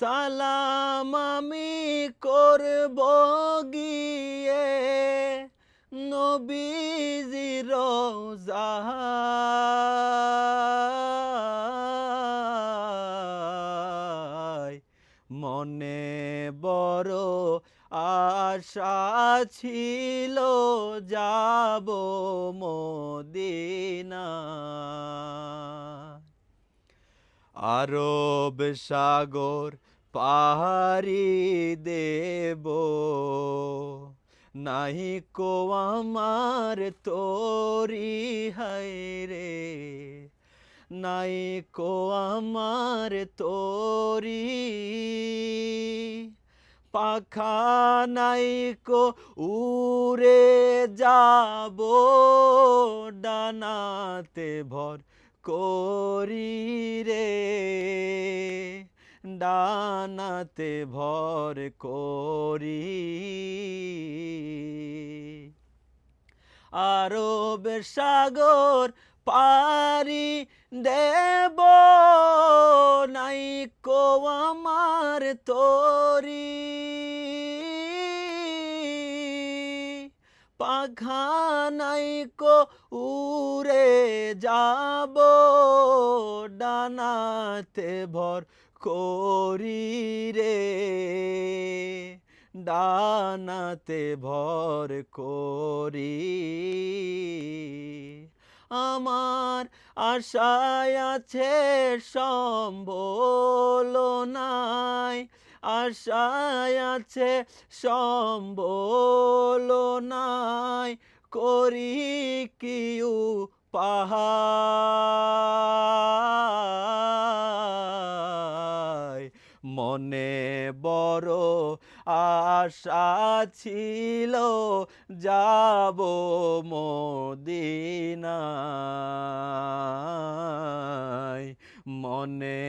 সালাম আমি করব গিয়ে নবীজির রোজায় মনে বড় আশা ছিল যাব মদিনা। আরব সাগর পাহাড়ি দেব। নাহি কো আমার তোরি হায় রে। নাই কো আমার তোরি পাখা নাই কো উড়ে যাব। ডানাতে ভর করি রে। ডানাতে ভর করি। আরব সাগর পারি দেব নাই কো আমার তোরি পাখা নাই কো উড়ে যাব, ডানাতে ভর করি রে। ডানাতে ভর করি। আমার আশায় আছে নাই আশায় আছে, সম্বল নাই, করি কিউ পাহায় মনে বড় আশা ছিল, যাব মদিনায়। মনে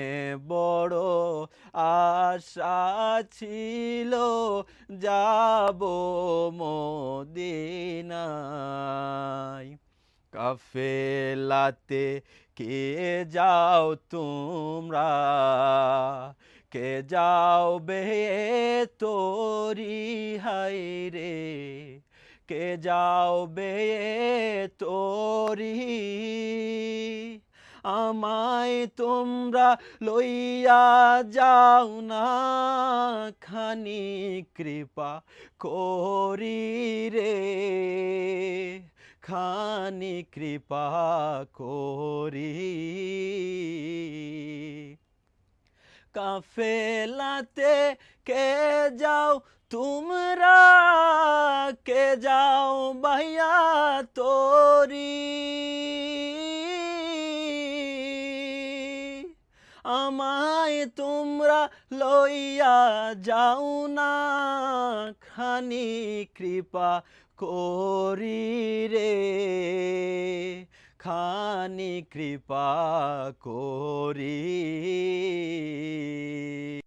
বড় আশা ছিল যাব মদিনায়। কাফেলাতে কে যাও তোমরা? কে যাও বে তোরি হাই রে? কে যাও বে তোরি আমায় তোমরা লইয়া যাও না, খানি কৃপা করি রে, খানি কৃপা করি। কাফেলাতে কে যাও, তোমরা কে যাও ভাইয়া তোরি। তোমরা লইয়া যাও না খানি কৃপা করি রে। খানি কৃপা করি।